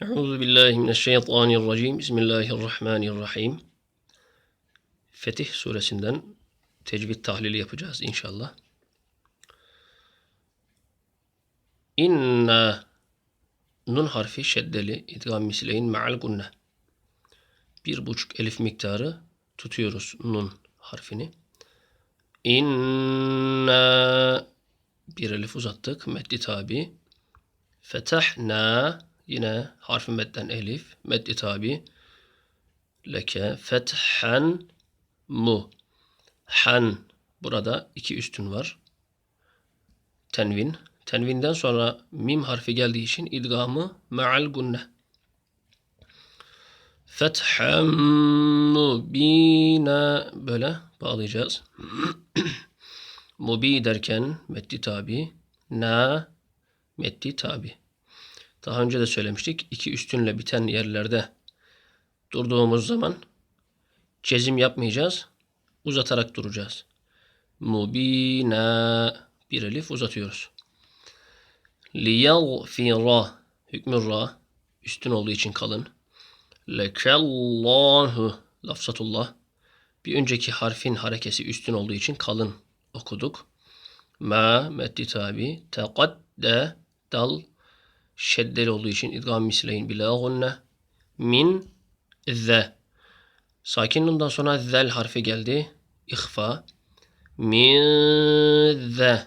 Euzu billahi mineşşeytanirracim. Bismillahirrahmanirrahim. Fetih suresinden tecvid tahlili yapacağız inşallah. İnna nun harfi şeddeli idgam misleyin ma'al gunne. Bir buçuk elif miktarı tutuyoruz nun harfini. İnna bir elif uzattık. Meddi tabi. Fetahna yine harfi medden elif. Meddi tabi. Leke fethan mu. Han. Burada iki üstün var. Tenvin. Tenvinden sonra mim harfi geldiği için idgamı ma'al gunne. Fethem mubina böyle bağlayacağız. Mubi derken meddi tabi. Na meddi tabi. Daha önce de söylemiştik. İki üstünle biten yerlerde durduğumuz zaman cezim yapmayacağız. Uzatarak duracağız. Mubina bir elif uzatıyoruz. Liyagfira hükmü ra üstün olduğu için kalın. Lekallahu lafzatullah bir önceki harfin harekesi üstün olduğu için kalın okuduk. Ma meddi tabi teqadde dal şeddeli olduğu için idgam misleyin bila gunne min ze. Sakin nundan sonra zel harfi geldi. İhfa. Min ze.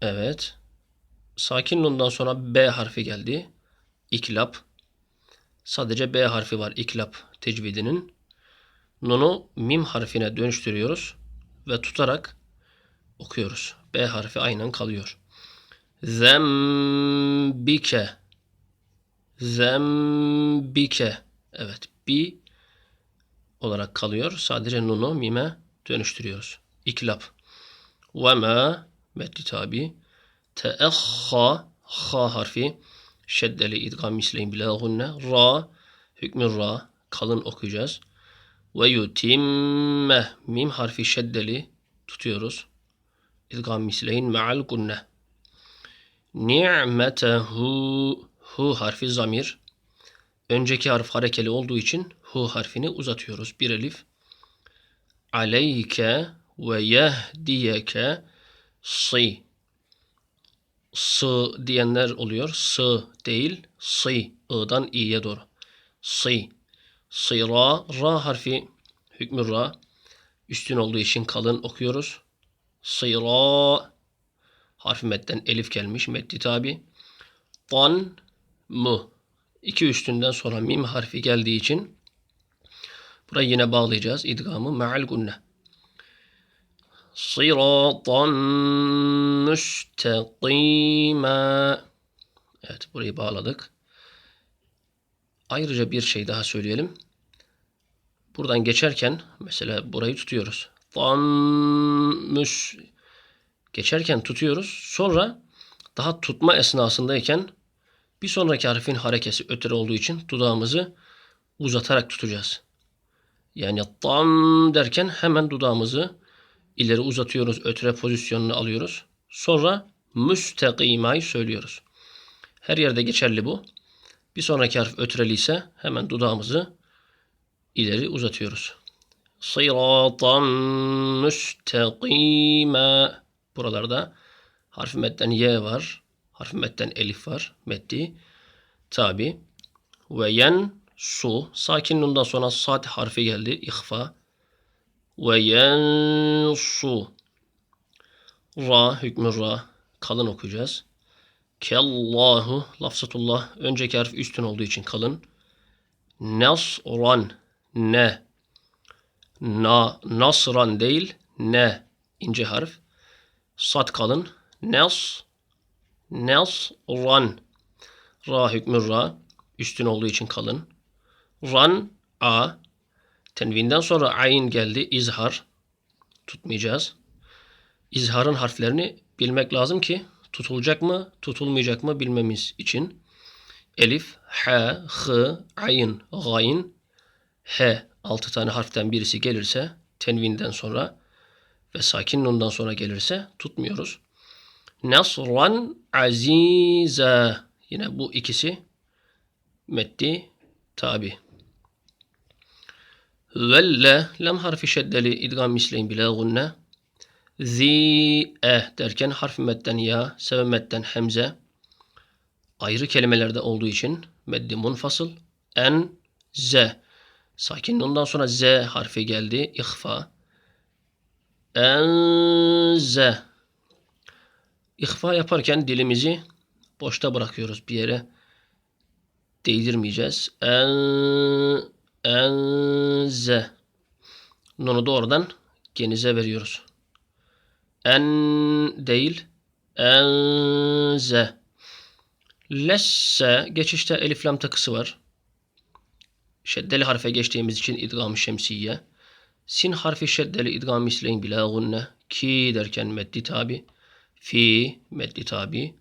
Evet. Sakin nundan sonra b harfi geldi. İklap. Sadece b harfi var iklap tecvidinin. Nunu mim harfine dönüştürüyoruz ve tutarak okuyoruz. B harfi aynen kalıyor. Zembike Zembike Evet bi olarak kalıyor. Sadece nunu mime dönüştürüyoruz. İklap. Ve ma meddi tabi teehha ha harfi şeddeli idgam misleyin bila gunne ra hükmü ra kalın okuyacağız. Ve yutimme mim harfi şeddeli tutuyoruz. İdgam misleyin ma'al gunne. Ni'metehu hu harfi zamir. Önceki harf harekeli olduğu için hu harfini uzatıyoruz. Bir elif. Aleyke ve yehdiyeke si. S diyenler oluyor. S değil. Si. I'dan i'ye doğru. Si. Sıra. Ra harfi hükmü ra. Üstün olduğu için kalın okuyoruz. Sıra harfi metten elif gelmiş. Meddi tabi. Tan mu. İki üstünden sonra mim harfi geldiği için burayı yine bağlayacağız. İdgamı ma'al gunne. Sıratan müstakima. Evet burayı bağladık. Ayrıca bir şey daha söyleyelim. Buradan geçerken mesela burayı tutuyoruz. Tammus geçerken tutuyoruz. Sonra daha tutma esnasındayken bir sonraki harfin harekesi öteri olduğu için dudağımızı uzatarak tutacağız. Yani tam derken hemen dudağımızı ileri uzatıyoruz. Ötüre pozisyonunu alıyoruz. Sonra müstakimayı söylüyoruz. Her yerde geçerli bu. Bir sonraki harf ötreli ise hemen dudağımızı ileri uzatıyoruz. Sıratan müstakima. Buralarda harf metten y var. Harf metten elif var. Meddi. Tabi. Ve yen su. Sakin nundan sonra sad harfi geldi. İhfa. Ve yen su. Ra hükmü ra. Kalın okuyacağız. Kellahu lafzatullah. Önceki harf üstün olduğu için kalın. Nasran ne. Na, nasran değil ne. ince harf. Sat kalın. Nas. Nasran. Ra hükmü ra. Üstün olduğu için kalın. Ran a. Tenvinden sonra ayn geldi. İzhar. Tutmayacağız. İzharın harflerini bilmek lazım ki tutulacak mı, tutulmayacak mı bilmemiz için. Elif, ha, h, ayn, gayn, H altı tane harften birisi gelirse tenvinden sonra ve sakin nundan sonra gelirse tutmuyoruz. Nasran aziza. Yine bu ikisi Meddi tabi. Velle lem harfi şeddeli idgam misleyin bila gunne. Zi e derken harf medden ya, sebep medden hemze. Ayrı kelimelerde olduğu için meddi munfasıl. En z. Sakin ondan sonra z harfi geldi. İhfa. En z. İhfa yaparken dilimizi boşta bırakıyoruz bir yere. Değdirmeyeceğiz. En, en z. Nunu doğrudan genize veriyoruz. En değil. En z. Lesse geçişte elif lam takısı var. Şeddeli harfe geçtiğimiz için idgam şemsiye. Sin harfi şeddeli idgam misleyin bila gunne. Ki derken meddi tabi. Fi meddi tabi.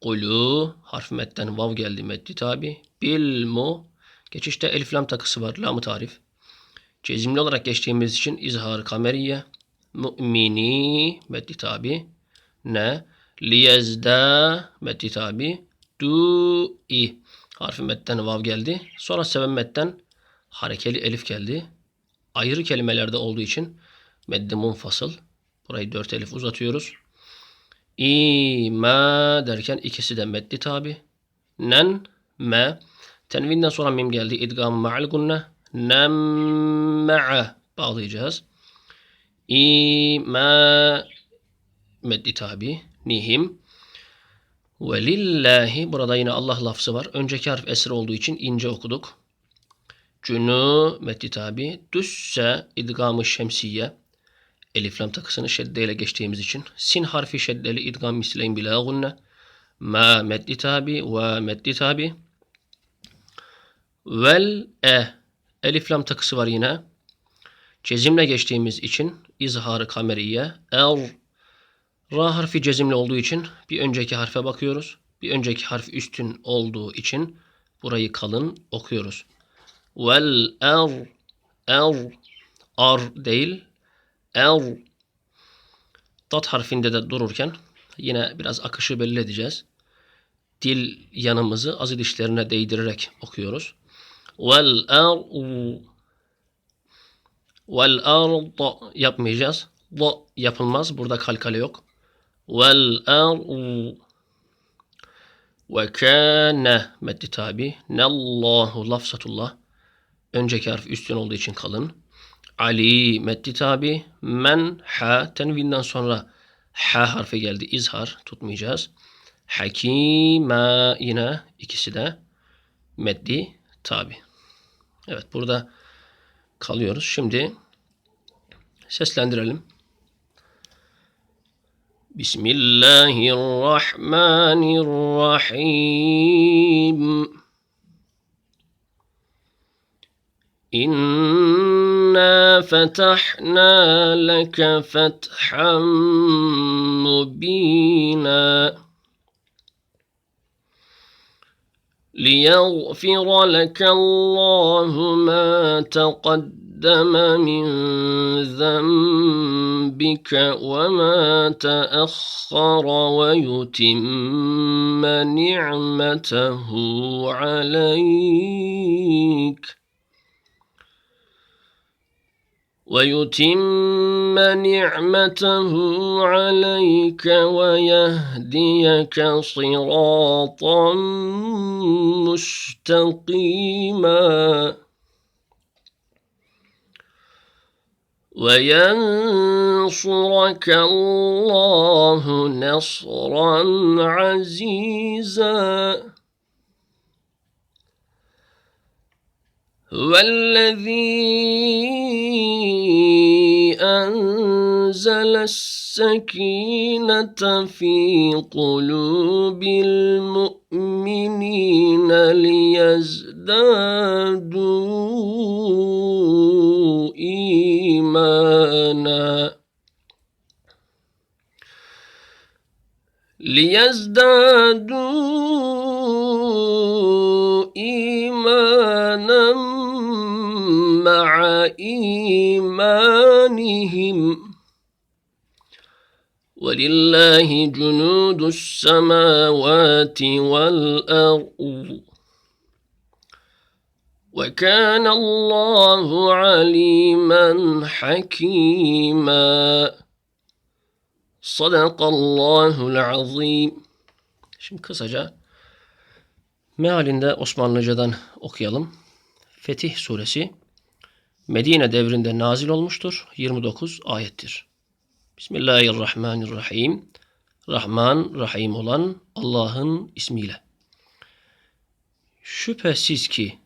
Kulu harf metten vav geldi meddi tabi. Bil mu geçişte elif lam takısı var. Lamı tarif. Cezimli olarak geçtiğimiz için izhar kameriye. Mu'mini meddi tabi. Ne? Liyezda meddi tabi. Du i harfi metten vav geldi. Sonra sebep metten harekeli elif geldi. Ayrı kelimelerde olduğu için meddi munfasıl. Burayı dört elif uzatıyoruz. İma derken ikisi de meddi tabi. Nen, me. Tenvinden sonra mim geldi. İdgam ma'al gunne. Nemme'e bağlayacağız. İma meddi tabi. Nihim. Ve lillahi burada yine Allah lafzı var. Önceki harf esir olduğu için ince okuduk. Cünü meddi tabi. Düsse idgamı şemsiye. Elif lam takısını şeddeyle geçtiğimiz için. Sin harfi şeddeli idgam misleyin bila gunne. Ma meddi tabi ve meddi tabi. Vel e. Elif lam takısı var yine. Cezimle geçtiğimiz için izharı kameriye. Er. Ra harfi cezimli olduğu için bir önceki harfe bakıyoruz. Bir önceki harf üstün olduğu için burayı kalın okuyoruz. Vel er. Er. Ar değil el tat harfinde de dururken yine biraz akışı belli edeceğiz. Dil yanımızı azı dişlerine değdirerek okuyoruz. Vel ardu Vel ardu yapmayacağız. Bu yapılmaz. Burada kalkale yok. Vel ardu ve kâne meddi tabi. Nellahu lafzatullah. Önceki harf üstün olduğu için kalın. Ali meddi tabi. Men ha tenvinden sonra ha harfi geldi. İzhar tutmayacağız. Hakima yine ikisi de meddi tabi. Evet burada kalıyoruz. Şimdi seslendirelim. Bismillahirrahmanirrahim. إنا فتحنا لك فتحا مبينا ليغفر لك الله ما تقدم من ذنبك وما تأخر ويتم نعمته عليك ويتم نعمته عليك ويهديك صراطا مستقيما. وينصرك الله نصرا عزيزا. هو الذي أنزل السكينة في قلوب المؤمنين ليزدادوا إيمانا ليزدادوا إيمانا مع إيمانهم ولله جنود السماوات والأرض وَكَانَ اللّٰهُ عَلِيمًا حَكِيمًا Sadakallahul azim. Şimdi kısaca mealinde Osmanlıcadan okuyalım. Fetih suresi Medine devrinde nazil olmuştur. 29 ayettir. Bismillahirrahmanirrahim. Rahman, Rahim olan Allah'ın ismiyle. Şüphesiz ki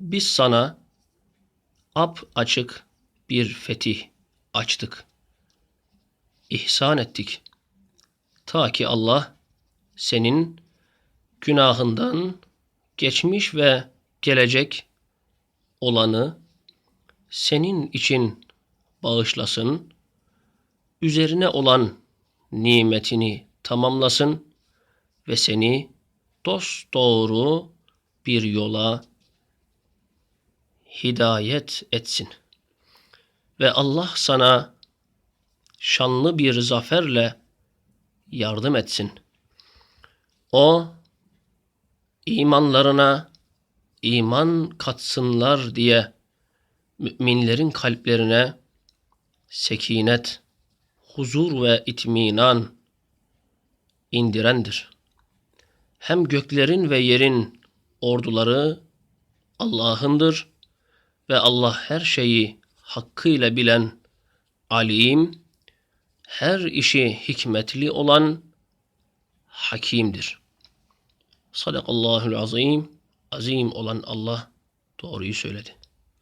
biz sana ap açık bir fetih açtık. İhsan ettik. Ta ki Allah senin günahından geçmiş ve gelecek olanı senin için bağışlasın, üzerine olan nimetini tamamlasın ve seni dost doğru bir yola hidayet etsin. Ve Allah sana şanlı bir zaferle yardım etsin. O imanlarına iman katsınlar diye müminlerin kalplerine sekinet, huzur ve itminan indirendir. Hem göklerin ve yerin orduları Allah'ındır ve Allah her şeyi hakkıyla bilen, alim, her işi hikmetli olan hakimdir. Sadakallahul azim, azim olan Allah doğruyu söyledi.